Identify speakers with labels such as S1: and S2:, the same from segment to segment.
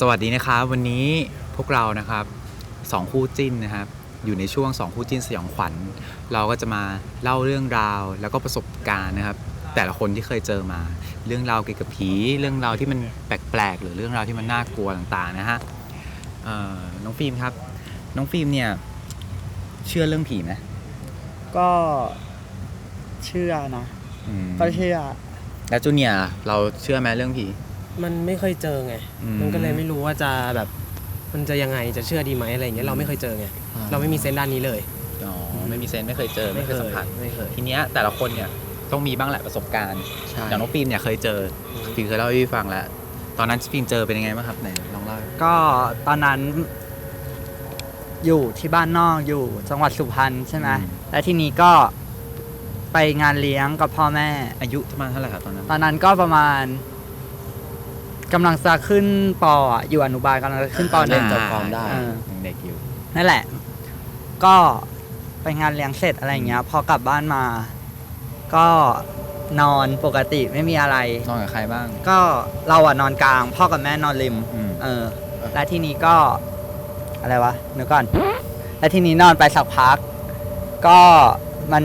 S1: สวัสดีนะครับวันนี้พวกเรานะครับสองคู่จิ้นนะครับ อยู่ในช่วงสองคู่จิ้นสยองขวัญ เราก็จะมาเล่าเรื่องราวแล้วก็ประสบการณ์นะครับ แต่ละคนที่เคยเจอมา เรื่องราวเกี่ยวกับผี เรื่องราวที่มันแปลกๆ หรือเรื่องราวที่มันน่ากลัวต่างๆนะฮะเอ่อน้องฟิล์มครับ น้องฟิล์มเนี่ยเชื่อเรื่องผีไหม
S2: ก็เชื่อนะ
S1: อืม
S2: ก็เชื่อ
S1: แล้วจูเนียร์เราเชื่อไหมเรื่องผี
S3: มันไม่เคยเจอไง
S1: อืม
S3: มันก็เลยไม่รู้ว่าจะแบบ มันจะยังไงจะเชื่อดีไหมอะไรอย่างเงี้ยเราไม่เคยเจอไงเราไม่มีเซนส์ด้านนี้เลย
S1: อ๋อไม่มีเซนส์ไม่เคยเจอไม่เคยสัมผัส
S3: ไม่เคย
S1: ทีเนี้ยแต่ละคนเนี่ยต้องมีบ้างแหละประสบการณ์
S2: ใช่
S1: อย่างน้องฟิล์มเนี่ยเคยเจอฟิล์มเคยเล่าให้พี่ฟังแล้ว ตอนนั้นฟิล์มเจอเป็นยังไงบ้างครับไหนลองเล่า
S2: ก็ตอนนั้นอยู่ที่บ้านนอกอยู่จังหวัดสุพรรณใช่ไหมแล้วทีนี้ก็ไปงานเลี้ยงกับพ่อแม่
S1: อายุประมาณเท่าไหร่ครับตอนนั้น
S2: ตอนนั้นก็ประมาณ กำลังจะขึ้นปอะอยู่อนุบาลกำลังจะขึ้นปหนึ่ง
S1: อ่า
S2: จำความได้
S1: ยังเด็กอยู่
S2: นั่นแหละ ก็ไปงานเลี้ยงเสร็จอะไรอย่างเงี้ย พอกลับบ้านมา ก็นอนปกติไม่มีอะไร
S1: นอนกับใครบ้าง
S2: ก็เราอะนอนกลาง พ่อกับแม่นอนริม
S1: อืม
S2: เออ แล้วทีนี้ก็อะไรวะเดี๋ยวก่อน แล้วทีนี้นอนไปสักพัก ก็มัน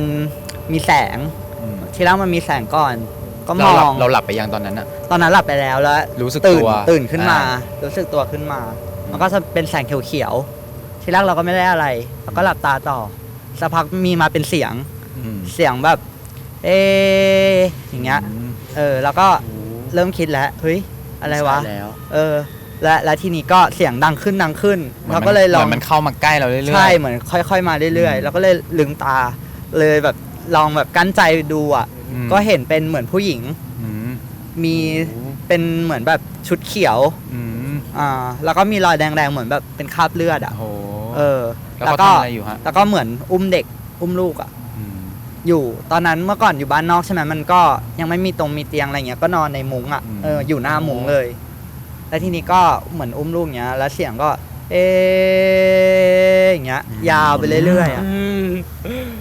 S2: มีแสง
S1: อืม
S2: ทีแรกมันมีแสงก่อน ก็ม
S1: เรา
S2: อ
S1: หลับ
S2: ง
S1: เราหลับไปยังตอนนั้นอะ
S2: ตอนนั้นหลับไปแล้วแล้ว
S1: รู้สึก
S2: ตื่น
S1: ตัว
S2: ตื่นขึ้นมา
S1: อ่
S2: รู้สึกตัวขึ้นมา มันก็จะเป็นแสงเขียวๆทีแรกเราก็ไม่ได้อะไรเราก็หลับตาต่อสักพักมีมาเป็นเสียง
S1: อืม
S2: เสียงแบบ เอออย่างเงี้ย
S1: อืม
S2: เออแล้วก็เริ่มคิดแล้วเฮ้ยอะไรวะ
S3: ใช่แล้ว
S2: เออ และและทีนี้ก็เสียงดังขึ้นดังขึ้น
S1: หมือน
S2: เรา
S1: มัน
S2: ก็เลยลอง
S1: หมืนมันเข้ามาใกล้เราเรื่อยๆ
S2: ใช่เหมือนค่อย ๆ มาเรื่อย
S1: อืม
S2: ๆ แล้วก็เลยลืมตาเลยแบบลองแบบกั้นใจดูอะ
S1: อืม
S2: ก็เห็นเป็นเหมือนผู้หญิง
S1: อืม
S2: มีเป็นเหมือนแบบชุดเขียว
S1: อืม
S2: อ่า แล้วก็มีรอยแดงๆ เหมือนแบบเป็นคราบเลือดอะ
S1: โอ้โห
S2: เออ
S1: แล้ว
S2: แล้ว
S1: เขา
S2: ก็
S1: ทำอะไรอยู่ฮะ
S2: แล้วก็เหมือนอุ้มเด็ก อุ้มลูกอะ
S1: อืม
S2: อยู่ ตอนนั้นเมื่อก่อนอยู่บ้านนอกใช่ไหมมันก็ยังไม่มีตรงมีเตียงอะไรเงี้ย ก็นอนในมุ้งอะ เออ อยู่หน้ามุ้งเลย แล้วทีนี้ก็เหมือนอุ้มลูกเงี้ย แล้วเสียงก็ เอ๊ะอย่างเงี้ย ยาวไปเรื่อยๆอะ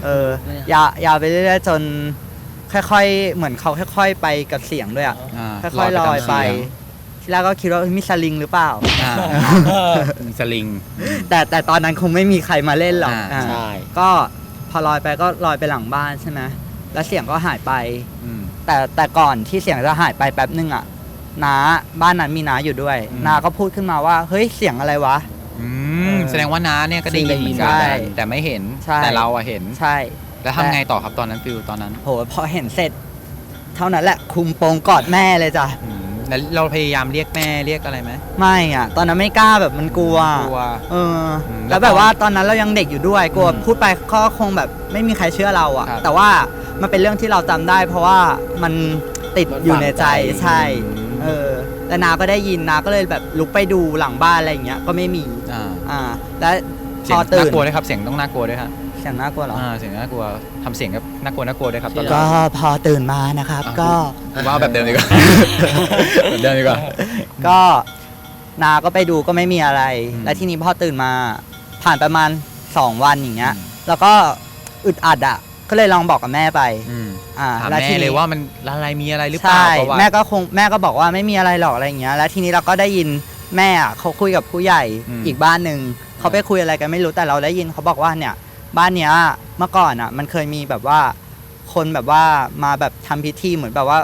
S2: เออ ยายาวไปเรื่อยๆจน ค่อยๆ เหมือนเขาค่อยๆ ไปกับเสียงด้วยอะ
S1: อ่า
S2: ค่อยๆลอยไป
S1: ตามเสีง
S2: ทีแรกก็คิดว่าเอ้ยมีสลิงหรือเปล่า
S1: อ่ามีสลิง
S2: แต่แต่ตอนนั้นคงไม่มีใครมาเล่นหรอก
S1: อ่า
S2: อ่า
S3: ใช่
S2: ก็พอลอยไปก็ลอยไปหลังบ้านใช่ไหมแล้วเสียงก็หายไป
S1: อืม
S2: แต่แต่ก่อนที่เสียงจะหายไปแป๊บนึงอะน้าบ้านนั้นมีน้าอยู่ด้วย
S1: อืม
S2: น้าก็พูดขึ้นมาว่า เฮ้ยเสียงอะไรวะ
S1: อืมแสดงว่าน้าเนี่ยก็ได้ยินเหมือนกัน
S2: ใช่
S1: แต่ไม่เห็น
S2: ใช่
S1: แต่เราอะเห็น
S2: ใช่
S1: แล้วทำไงต่อครับตอนนั้นฟิลตอนนั้น
S2: โหพอเห็นเสร็จ เท่านั้นแหละคุมโปงกอดแม่เลยจ้ะ
S1: อืมแล้วเราพยายามเรียกแม่เรียกอะไรไหม
S2: ไม่อะ ตอนนั้นไม่กล้าแบบมันกลัว
S1: กลัว
S2: เอออ
S1: ม
S2: แล้ว
S1: แล้ว
S2: แบบ
S1: พอ
S2: ว่าตอนนั้นเรายังเด็กอยู่ด้วยกลัว
S1: อืม
S2: พูดไปก็คงแบบไม่มีใครเชื่อเราอะ
S1: ครับ
S2: แต่ว่ามันเป็นเรื่องที่เราจำได้ เพราะว่ามันติด
S3: มัน
S2: อยู่ในใจ
S3: ฝังใจ
S2: ใช่เออแล้วนาก็ได้ยินนาก็เลยแบบลุกไปดูหลังบ้านอะไรอย่างเงี้ยก็ไม่มี
S1: อ่า
S2: อ่าแล้ว
S1: เสี
S2: พ
S1: ยง
S2: อตื่
S1: น่าน กลัวด้วยครับเสียงต้องน่ากลัวด้วยฮะ
S2: เสียงน่ากลัวเหรอ
S1: อ่าเสียงน่ากลัวทำเสียงกับน่ากลัวน่ากลัวด้วยครับตอนแร
S2: ก็
S1: ก
S2: พอตื่นมานะครับ
S1: อะ
S2: ก็
S1: ผมว่าแบบเดิมดีกว่า แบบเดิมดีกว่า
S2: ก็นาก็ไปดูก็ไม่มีอะไร
S1: อืม
S2: แล้วทีนี้พอตื่นมาผ่านประมาณสองวันอย่างเงี้ย
S1: อืม
S2: แล้วก็อึดอัดอะ ก็เลยลองบอกกับแม่ไป
S1: อืม
S2: อ่า
S1: ถาม
S2: แล้ว
S1: แม่
S2: ที
S1: เล
S2: นี้
S1: ยว่ามันอะไรมีอะไรหรือเปล่า
S2: ใช่
S1: เพราะว่า
S2: แม่ก็คงแม่ก็บอกว่าไม่มีอะไรหรอกอะไรอย่างเงี้ย แล้วทีนี้เราก็ได้ยินแม่อะเขาคุยกับผู้ใหญ่
S1: อืม
S2: อีกบ้านหนึ่งเขาไปคุยอะไรกันไม่รู้แต่เราได้ยินเขาบอกว่าเนี่ย บ้านเนี้ยเมื่อก่อนอะ มันเคยมีแบบว่าคนแบบว่ามาแบบทำพิธีเหมือนแบบว่า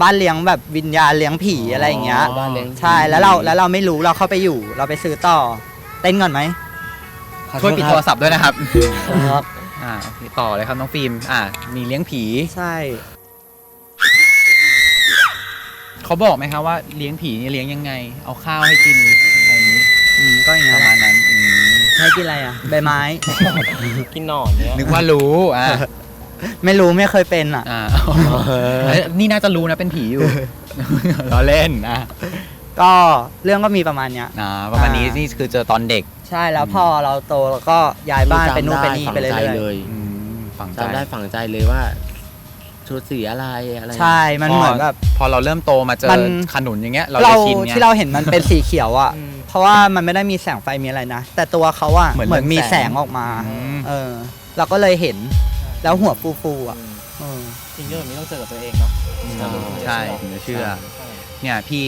S2: บ้านเลี้ยงแบบวิญญาณเลี้ยงผีอะไรอย่างเงี้ย
S3: บ้านเลี้ยง
S2: ใช่แล้วเราแล้วเราไม่รู้เราเข้าไปอยู่ เราไปซื้อต่อ เต้นก่อนไหม
S1: ช่วยปิดโทรศัพท์ด้วยนะครับ
S2: ครับ
S1: อ่าโอเคต่อเลยครับน้องฟิล์มอ่า มีเลี้ยงผี
S2: ใช่
S1: เขาบอกไหมครับว่าเลี้ยงผีเนี่ยเลี้ยงยังไง เอาข้าวให้กินอะไรอย่างนี้
S2: อืมก็อย่าง
S1: ป
S2: เงี้
S1: ระมาณ
S2: ย
S1: นั้นอืม
S2: ให้กินอะไรอะ ใบไม้
S3: กินหนอนเนี้ย
S1: นึกว่ารู้อ่า
S2: ไม่รู้ไม่เคยเป็นอะ
S1: อ่าเอ้ยนี่น่าจะรู้นะเป็นผีอยู่เราเล่นอะ
S2: ก็เรื่องก็มีประมาณเนี้ย
S1: อ่าประมาณนี้นี่คือเจอตอนเด็ก
S2: ใช่แล้วพอเราโตแล้วก็ย้ายบ้านไปนู่นไปนี่ไปเรื่
S3: จำด้ฝังใจ
S2: อย
S3: เลย
S1: อืมฝังใจ
S3: จำได้ฝังใจเลยว่า ชุดสีอะไรอะไร
S2: ๆใช่ มันเหมือนแบบ
S1: พอเราเริ่มโตมาเจอ
S2: มัน
S1: ขนุนอย่างเงี้ย เรา
S2: เรา
S1: จะชินไง
S2: ที่เราเห็นมันเป็นสีเขียวอะ
S3: อืม
S2: เพราะว่ามันไม่ได้มีแสงไฟมีอะไรนะ แต่ตัวเขาอะ
S1: เหมือน
S2: เหมือนมี
S1: แสง
S2: แสงออกมา
S1: อืม
S2: เออ เราก็เลยเห็นแล้วหัวฟูๆอะเออ
S3: จริงๆแบบนี้ต้องเจอกับตัวเองเนาะ
S1: ใช่ถึงจะเชื่อ
S3: ใช่
S1: เนี่ยพี่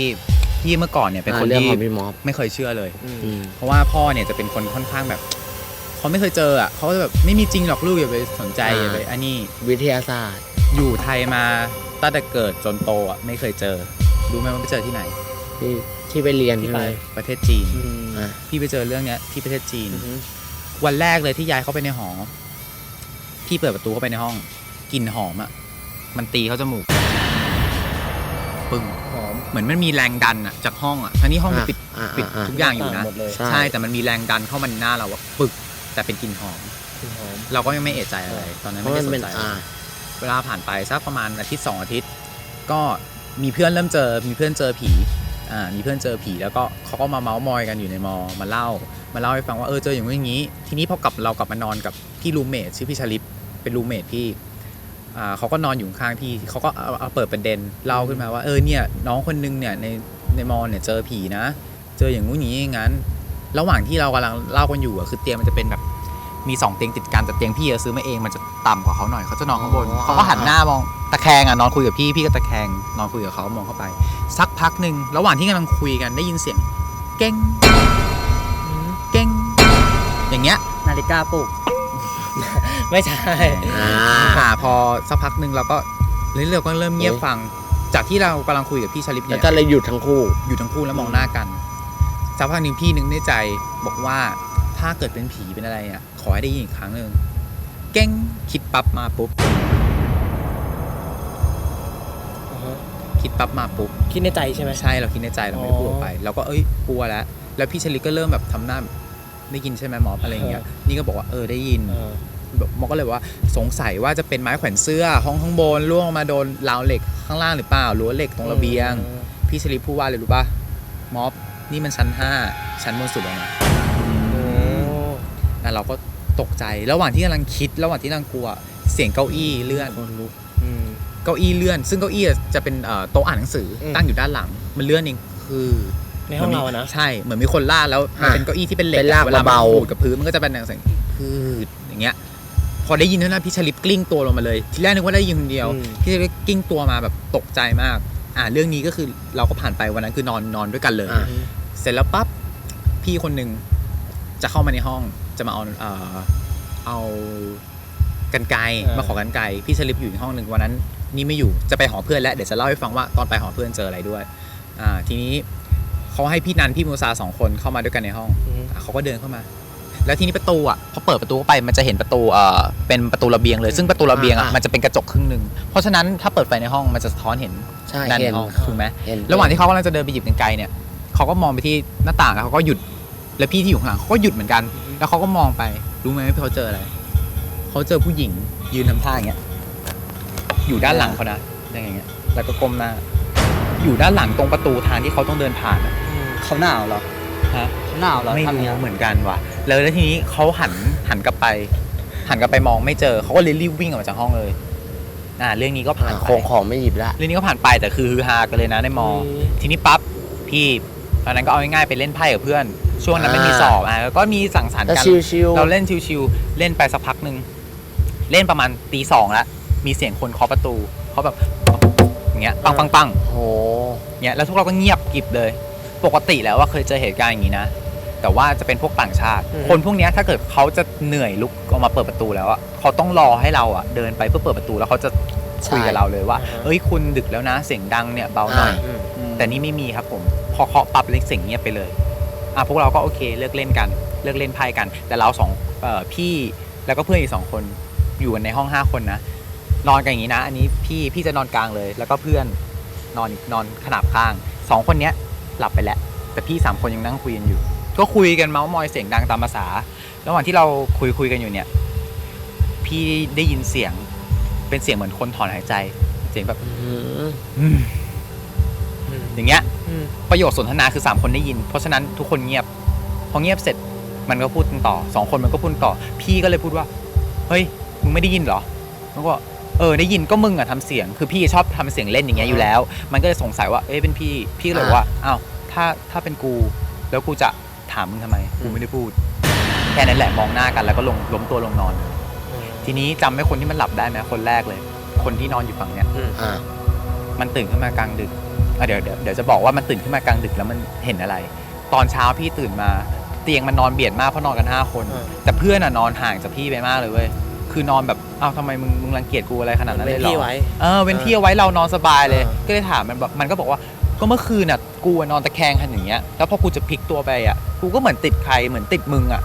S1: พี่เมื่อก่อนเนี่ยเป็นคน
S4: อ่าเรื่อง
S1: ที่
S4: ของพี่ม็อบ
S1: ไม่เคยเชื่อเลย
S4: อืม
S1: เพราะว่าพ่อเนี่ยจะเป็นคนค่อนข้างแบบเขาไม่เคยเจออะเขาจะแบบไม่มีจริงหรอกลูกอย่าไปสนใจ
S4: อ่า
S1: อย่าไปอันนี้
S4: วิทยาศาสตร์
S1: อยู่ไทยมาตั้งแต่เกิดจนโตอะไม่เคยเจอรู้ไหมว่าไปเจอที่ไหน
S4: ที่ ที่ไปเรียน
S1: ที่
S4: ใช่
S1: ไป
S4: ไหม
S1: ประเทศจีน
S4: อะ
S1: พี่ไปเจอเรื่องเนี้ยที่ประเทศจีนวันแรกเลยที่ย้ายเข้าไปในหอ พี่เปิดประตูเข้าไปในห้องกลิ่นหอมอะมันตีเข้าจมูกปึ้ง
S3: หอม
S1: เหมือนมันมีแรงดันอะจากห้องอะทั้งที่ห้องมันปิด
S4: อะ
S1: ปิด
S4: อะ
S1: ทุกอย่างอยู่นะ
S3: หมดเลย
S4: ใช่
S1: ใช่แต่มันมีแรงดันเข้ามาในหน้าเราอะปึก แต่เป็นกลิ่นหอม
S3: หอม
S1: เราก็ยังไม่เอะใจอะไร ตอนนั้น
S4: เพ
S1: ไม่
S4: ราะ
S1: ได้
S4: มัน
S1: ส
S4: เป็น
S1: นใจ
S4: อ่า
S1: เวลาผ่านไปสักประมาณอาทิตย์สองอาทิตย์ ก็มีเพื่อนเริ่มเจอมีเพื่อนเจอผีอ่า มีเพื่อนเจอผีแล้วก็เขาก็มาเมาส์มอยกันอยู่ในมอมาเล่า มาเล่าให้ฟังว่าเออเจออย่างนี้อย่างนี้ ทีนี้พอกลับเรากลับมานอนกับพี่รูเมทชื่อพี่ชลิปเป็นรูเมทพี่อ่าเขาก็นอนอยู่ข้างๆพี่เขาก็เอาเอาเปิดประเด็นเล่าขึ้นมาว่าเออเนี่ยน้องคนนึงเนี่ยในในมอเนี่ยเจอผีนะ เจออย่างงู้นอย่างนี้อย่างนั้น ระหว่างที่เรากำลังเล่ากันอยู่อะคือเตียงมันจะเป็นแบบมีสองเตียงติดกันแต่เตียงพี่อะซื้อมาเองมันจะต่ำกว่าเขาหน่อยเขาจะนอนข้างบน
S4: อ๋อ
S1: เขาก็หันหน้ามอง ตะแคงอะนอนคุยกับพี่พี่ก็ตะแคงนอนคุยกับเขามองเข้าไป สักพักหนึ่งระหว่างที่กำลังคุยกันได้ยินเสียงเก้งเก้งอย่างเงี้ย
S2: นาฬิกาปลุก
S3: ไม่ใช่
S4: อ่า
S1: อ่าพอสักพักหนึ่งเราก็เรื่อยๆเราก็เริ่มเงียบ
S4: เฮ้ย
S1: ฟัง จากที่เรากำลังคุยกับพี่ชลิป
S4: แล้ว
S1: เนี่ย
S4: ก็เลยหยุดทั้งคู่
S1: อยู่ทั้งคู่แล้วมองหน้ากันสักพักหนึ่งพี่นึงในใจบอกว่าถ้าเกิดเป็นผีเป็นอะไรอะขอให้ได้ยินอีกครั้งหนึ่งเก้งคิดปั๊บมาปุ๊บ คิดปั๊บมาปุ๊บ
S3: คิดในใจใช่ไหม
S1: ใช่เราคิดในใจเราไม่ได้พูดออกไปเราก็เอ้ยกลัวแล้ว แล้วพี่ชลิปก็เริ่มแบบทำหน้าแบบได้ยินใช่ไหมหมออะไรอย่างเงี้ยนี่ก็บอกว่าเออได้ยิน
S3: เออ
S1: แบบมอก็เลยบอกว่าสงสัยว่าจะเป็นไม้แขวนเสื้อ ห้องข้างบนล่วงลงมาโดนราวเหล็กข้างล่างหรือเปล่ารั้วเหล็กตรงระเบียง พี่ชลิปพูดว่าเลยรู้ป่ะม็อบนี่มันชั้นห้าชั้นบนสุดแล้วนะ
S3: โอ้
S1: แล้วเราก็ตกใจระหว่างที่กำลังคิด ระหว่างที่กำลังกลัว เสียงเก้าอี้เลื่อน
S3: อืม
S1: เก้าอี้เลื่อน ซึ่งเก้าอี้จะเป็นเอ่อโต๊ะอ่านหนังสืออ
S3: ม
S1: ตั้งอยู่ด้านหลัง มันเลื่อนเองคือ
S3: ในห้องเราอะนะ
S1: ใช่เหมือนมีคนลากแล้วมัน
S4: อะ
S1: เป็นเก้าอี้ที่เป็นเหล็ก
S4: เป็นลาก
S1: เวลามัน
S4: เบาๆ
S1: ขูดกับพื้นมันก็จะเป็นเสียงคืออย่างเงี้ย พอได้ยินเท่านั้นพี่ชลิปกลิ้งตัวลงมาเลย ทีแรกนึกว่าได้ยินคนเดียว
S3: อืม
S1: พี่ชลิปกลิ้งตัวมาแบบตกใจมาก อ่าเรื่องนี้ก็คือเราก็ผ่านไปวันนั้นคือนอนนอนด้วยกันเลย
S4: อ่า
S1: เสร็จแล้วปั๊บพี่คนหนึ่งจะเข้ามาในห้องจะมาเอาเอ่อเอากันไกร
S3: เออ
S1: มาขอกันไกรพี่สลิปอยู่ในห้องหนึ่งวันนั้น นี่ไม่อยู่จะไปหอเพื่อนแล้วเดี๋ยวจะเล่าให้ฟังว่าตอนไปหอเพื่อนเจออะไรด้วยอ่าทีนี้เขาให้พี่นันพี่มูซาสองคนเข้ามาด้วยกันในห้อง
S3: อืม
S1: อะเขาก็เดินเข้ามา แล้วทีนี้ประตูอะพอเปิดประตูเข้าไปมันจะเห็นประตูเอ่อเป็นประตูระเบียงเลย ซึ่งประตูระเบียงอะ
S4: อ่ามั
S1: มันจะเป็นกระจกครึ่งหนึ่งเพราะฉะนั้นถ้าเปิดไฟในห้องมันจะสะท้อนเห็น
S4: ใช่
S1: ด้านใน
S4: เห็น
S1: ห้องถูกไหม
S4: เห็น
S1: ระหว่างที่เขากำลังจะเดินไปหยิบกรรไกรเนี่ยเขาก็มองไปที่หน้าต่างแล้วเขาก็หยุด แล้วพี่ที่อยู่ข้างหลังเขาก็หยุดเหมือนกัน แล้วเขาก็มองไปรู้ไหมว่าเขาเจออะไรเขาเจอผู้หญิงยืนทำท่าอย่างเงี้ย อยู่ด้านหลังเขานะอย่างเงี้ยแล้วก็ก้มหน้า อยู่ด้านหลังตรงประตูทางที่เขาต้องเดินผ่านอะ
S2: เขาหนาวเหรอ
S1: ฮะ
S2: เขาหนาวเหรอ
S1: ไม่
S2: ทำอย่าง
S1: รู้
S2: เงี้ย
S1: เหมือนกันว่ะ แล้วแล้วทีนี้เขาหันหันกลับไป หันกลับไปมองไม่เจอเขาก็เลยรีบวิ่งออกมาจากห้องเลย อ่า เรื่องนี้ก็ผ่าน
S4: อ่า
S1: ไป
S4: โครงของไม่หยิบละ
S1: เรื่องนี้ก็ผ่านไปแต่คือฮือฮากันเลยนะในมอทีนี้ปั๊บพี่ตอนนั้นก็เอาง่ายๆไปเล่นไพ่กับเพื่อน ช่วงนั้นไม่มี
S4: อ่า
S1: สอบอะแล้วก็มีสังสรรค์
S4: ก็
S1: กัน
S4: ชิวๆ
S1: เราเล่นชิวๆเล่นไปสักพักหนึ่งเล่นประมาณตีสองแล้ว มีเสียงคนเคาะประตูเขาแบบอย่างเงี้ยปังปังปัง
S4: โห
S1: เงี้ยแล้วทุกเราก็เงียบกริบเลย ปกติแล้วว่าเคยเจอเหตุการณ์อย่างนี้นะแต่ว่าจะเป็นพวกต่างชาติ
S3: อืม
S1: คนพวกเนี้ยถ้าเกิดเขาจะเหนื่อยลุกออกมาเปิดประตูแล้วอะเขาต้องรอให้เราอะเดินไปเพื่อเปิดประตูแล้วเขาจะคุยกับเราเลยว่า
S3: ใช่
S1: เอ้ยคุณดึกแล้วนะ เสียงดังเนี่ยเบาหน่อย
S4: อ่า
S3: อืม
S1: แต่นี่ไม่มีครับผม พอเคาะปรับเล็กเสียงเงียบไปเลย อะพวกเราก็โอเคเลิกเล่นกัน เลิกเล่นไพ่กัน แต่เราสองเอ่อพี่แล้วก็เพื่อนอีกสองคนอยู่กันในห้องห้าคนนะ นอนกันอย่างนี้นะ อันนี้พี่พี่จะนอนกลางเลย แล้วก็เพื่อนนอนนอนขนาบข้างสองคนเนี้ยหลับไปแล้ว แต่พี่สามคนยังนั่งคุยกันอยู่ ก็คุยกันเมาส์มอยเสียงดังตามภาษา ระหว่างที่เราคุยคุยกันอยู่เนี่ย พี่ได้ยินเสียงเป็นเสียงเหมือนคนถอนหายใจ เสียงแบบ
S4: อืม
S1: อืมอย่างเงี้ย
S3: อืม
S1: ประโยคสนทนาคือ3คนได้ยิน เพราะฉะนั้นทุกคนเงียบ พอเงียบเสร็จมันก็พูดกันต่อสองคนมันก็พูดต่อ พี่ก็เลยพูดว่า เฮ้ยมึงไม่ได้ยินเหรอมันก็ เออได้ยินก็มึงอะทำเสียง คือพี่ชอบทำเสียงเล่นอย่างเงี้ยอยู่แล้ว มันก็เลยสงสัยว่าเอ้ยเป็นพี่พี่ก็เลยบอกว่าอ้าวถ้าถ้าเป็นกู แล้วกูจะถามมึงทำไมกูไม่ได้พูด แค่นั้นแหละมองหน้ากันแล้วก็ลงล้มตัวลงนอน ทีนี้จำไม่คนที่มันหลับได้ไหมคนแรกเลย คนที่นอนอยู่ฝั่งเนี้ย
S4: อ่า
S1: มันตื่นขึ้นมากลางดึกอะเดี๋ยวเดี๋ยวเดี๋ยวจะบอกว่ามันตื่นขึ้นมากลางดึกแล้วมันเห็นอะไร ตอนเช้าพี่ตื่นมา เตียงมันนอนเบียดมากเพราะนอนกันห้าคน
S3: เออ
S1: แต่เพื่อนอะนอนห่างจากพี่ไปมากเลยเว้ย คือนอนแบบอ้าวทำไมมึงมึงรังเกียจกูอะไรขนาดนั้นเลยเหร
S3: ที่
S1: อ
S3: ไว้
S1: เออเว้นที่เอาไว้เรานอนสบายเลย
S3: เออ
S1: ก็เลยถามมันแบบมันก็บอกว่าก็เมื่อคืนน่ะกูอะนอนตะแคงกันอย่างเงี้ยแล้วพอกูจะพลิกตัวไปอะกูก็เหมือนติดใครเหมือนติดมึงอะ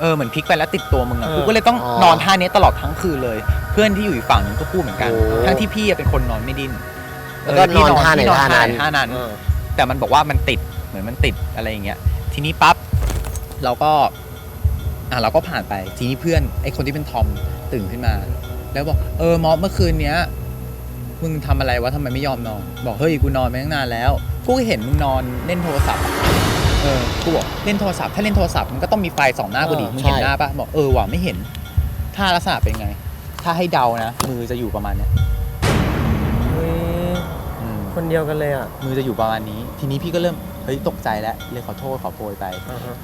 S1: เออเหมือนพลิกไปแล้วติดตัวมึงอะกูก็เลยต้องนอนท่านี้ตลอดทั้งคืนเลย เพื่อนที่อยู่อีกฝั่งนึงก็พูดเหมือนกัน ทั้งที่พี่อะเป็นคนนอนไม่ดิ้น
S4: แล้วก็
S1: เพี่
S4: นอนท่าไหน
S1: พี่
S4: ท่านั้น
S1: ท่านั้น
S3: เออ
S1: แต่มันบอกว่ามันติดเหมือนมันติดอะไรอย่างเงี้ยทีนี้ปั๊บเราก็ อะเราก็ผ่านไปทีนี้เพื่อนไอ้คนที่เป็นทอมตื่นขึ้นมา แล้วบอกเออมอสเมื่อคืนเนี้ยมึงทำอะไรวะทำไมไม่ยอมนอน บอกเฮ้ยกูนอนมาตั้งนานแล้วกูก็เห็นมึงนอนเล่นโทรศัพท์อะเออกูบอกเล่นโทรศัพท์ถ้าเล่นโทรศัพท์มันก็ต้องมีไฟสองหน้ากูดิ
S3: เออ
S1: มึงเห็น
S4: ใช่
S1: หน้าปะบอกเออว่ะไม่เห็น ถ้าลักษณะเป็นไง ถ้าให้เดานะมือจะอยู่ประมาณเนี้ย
S3: เฮ้ย
S1: อืม
S3: คนเดียวกันเลยอะ
S1: มือจะอยู่ประมาณนี้ ทีนี้พี่ก็เริ่ม เฮ้ย ตกใจแล้ว เลยขอโทษขอโพยไป
S3: อ่าฮะ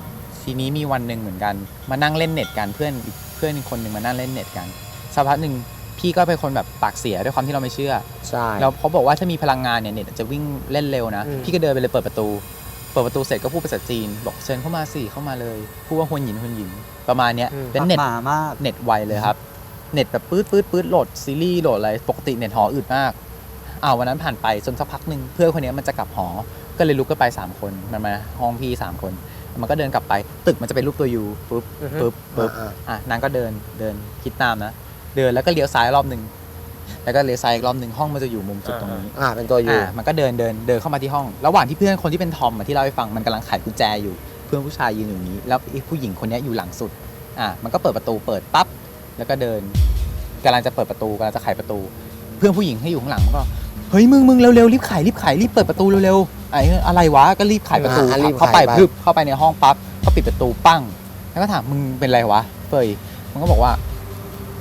S1: ทีนี้มีวันหนึ่งเหมือนกัน มานั่งเล่นเน็ตกันเพื่อนอีกเพื่อนอีกคนหนึ่งมานั่งเล่นเน็ตกันสักพักหนึ่งพี่ก็เป็นคนแบบปากเสียด้วยความที่เราไม่เชื่อ
S4: ใช่
S1: แล้วเขาบอกว่าถ้ามีพลังงานเนี่ยเน็ตจะวิ่งเล่นเร็วนะ
S3: อืม
S1: พี่ก็เดินไปเลยเปิดประตู เปิดประตูเสร็จก็พูดภาษาจีน บอกเชิญเข้ามาสิเข้ามาเลยพูดว่าฮวนหยินฮวนหยินประมาณเนี้ยเป็นเน็ต
S2: หมามาก
S1: เน็ตไวเลยครับเน็ตแบบปื๊ดปื๊ดปื๊ดโหลดซีรีส์โหลดอะไรปกติเน็ตหออึดมากอ้าววันนั้นผ่านไปจนสักพักหนึ่งเพื่อนคนนี้มันจะกลับหอ ก็เลยลุกกันไป 3 คนมันมาห้องพี่3คน มันก็เดินกลับไป ตึกมันจะเป็นรูปตัวยูปุ๊บ
S3: อือฮึ
S1: ปุ๊บปุ๊บ
S4: อ่า
S1: อะนางก็เดินเดินคิดตามนะ เดินแล้วก็เลี้ยวซ้ายรอบหนึ่งแล้วก็เลี้ยวซ้ายอีกรอบหนึ่งห้องมันจะอยู่มุมสุดตรงนี้
S4: อ่าเป็นตัวอยู่
S1: อะมันก็เดินเดินเดินเข้ามาที่ห้อง ระหว่างที่เพื่อนคนที่เป็นทอมอะที่เล่าให้ฟังมันกำลังไขกุญแจอยู่ เพื่อนผู้ชายยืนอยู่นี้ แล้วไอ้ผู้หญิงคนเนี้ยอยู่หลังสุด อะมันก็เปิดประตูเปิดปั๊บ แล้วก็เดินกำลังจะเปิดประตูกำลังจะไขประตู เพื่อนผู้หญิงที่อยู่ข้างหลังมันก็ เฮ้ยมึงมึงเร็วๆรีบไขรีบไขรีบเปิดประตูเร็วๆ ไอ้อะไรวะก็รีบไขประตู
S4: อะรีบไข
S1: เข้าไป
S4: ไป
S1: พึบเข้าไปในห้องปั๊บก็ปิดประตูปั้ง แล้วก็ถามมึงเป็นไรวะเฟยมันก็บอกว่า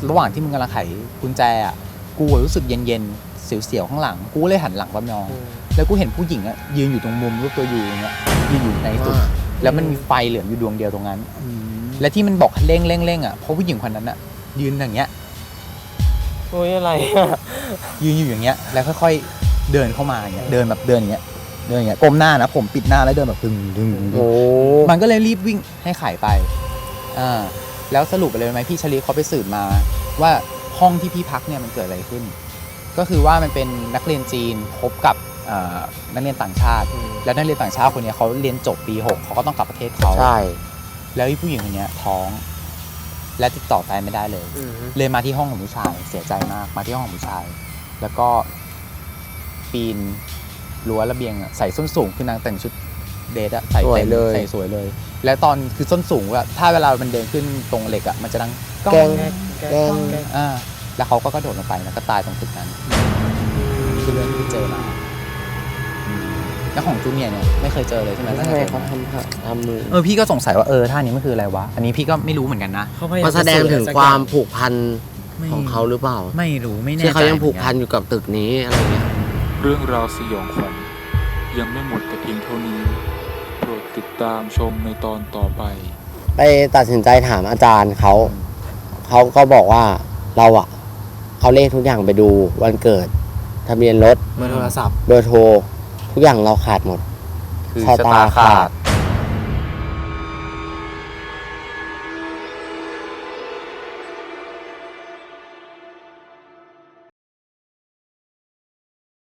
S1: ระหว่างที่มึงกำลังไขกุญแจอะกูรู้สึกเย็นๆเสียวๆข้างหลัง กูเลยหันหลังไปมอง
S3: อืม
S1: แล้วกูเห็นผู้หญิงอะยืนอยู่ตรงมุมรูปตัวยูอย่างเงี้ยยืนอยู่ในสุด
S4: อ่า
S1: แล้วมันมีไฟเหลืองอยู่ดวงเดียวตรงนั้น และที่มันบอกเร่งเร่งเร่งอะเพราะผู้หญิงคนนั้นอะยืนอย่างเงี้ย
S3: โอ้ยอะไรอะ
S1: ยืนอยู่อย่างเงี้ยแล้วค่อยๆเดินเข้ามาอย่างเงี้ยเดินแบบเดินอย่างเงี้ย เดินอย่างเงี้ยก้มหน้านะผมปิดหน้าแล้วเดินแบบดึงดึงดึง
S4: โอ้
S1: มันก็เลยรีบวิ่งให้ขายไปอ่าแล้วสรุปไปเลยไหมพี่ชลีเขาไปสืบมา ว่าห้องที่พี่พักเนี่ยมันเกิดอะไรขึ้น ก็คือว่ามันเป็นนักเรียนจีนพบกับอ่านักเรียนต่างชาติ แล้วนักเรียนต่างชาติคนเนี้ยเขาเรียนจบปีหกเขาก็ต้องกลับประเทศเขา
S4: ใช่
S1: แล้วไอ้ผู้หญิงคนเนี้ยท้อง และติดต่อแฟนไม่ได้เลย
S3: อืม
S1: เลยมาที่ห้องของผู้ชายเสียใจมากมาที่ห้องของผู้ชาย แล้วก็ปีน รั้วระเบียงอะใส่ส้นสูงคือนางแต่งชุดเดทอะใส่
S4: สวย
S1: เต็ม
S4: เลย
S1: ใส่สวยเลย แล้วตอนคือส้นสูงอะถ้าเวลามันเดินขึ้นตรงเหล็กอะมันจะดัง
S4: แกล้ง
S3: แก
S4: แกล้ง
S1: อ่าแล้วเขาก็กระโดดลงไปแล้วก็ตายตรงตึกนั้นนี่คือเรื่องที่เจอมาอืมแล้วของจูเนียร์เนี่ยไม่เคยเจอเลยใช่ไหม
S4: ไม่
S1: ตั้ง
S4: ใช่
S1: แต่
S4: เขาทำค่ะทำมือ
S1: เออพี่ก็สงสัยว่าเออท่านี้มันคืออะไรวะ อันนี้พี่ก็ไม่รู้เหมือนกันนะ
S3: เขาพยายาม
S4: มันแสดงถึง
S3: จะสื่ออะไรสัก
S4: ความ
S3: อย่
S4: ผูกพัน
S1: ไม่
S4: ของเขาหรือเปล่า
S1: ไม่รู้ไม่แน่ใจ
S4: ที่เขายังผูกพัน
S1: เหมือ
S4: อยู่กับตึกนี้อะไรเงี้ย
S5: เรื่องราวสยองขวัญยังไม่หมดแต่เพียงเท่านี้ โปรดติดตามชมในตอนต่อไป
S4: ไปตัดสินใจถามอาจารย์เขาเขาก็บอกว่าเราอะเอาเลขทุกอย่างไปดูวันเกิด ทะเบียนรถ
S3: เบอร์โทรศัพท์
S4: เบอร์โทร ทุกอย่างเราขาดหมด
S1: คือ
S4: ชะ
S1: ชะ
S4: ตา
S1: ตา
S4: ขา
S1: ขา
S4: ด
S1: ด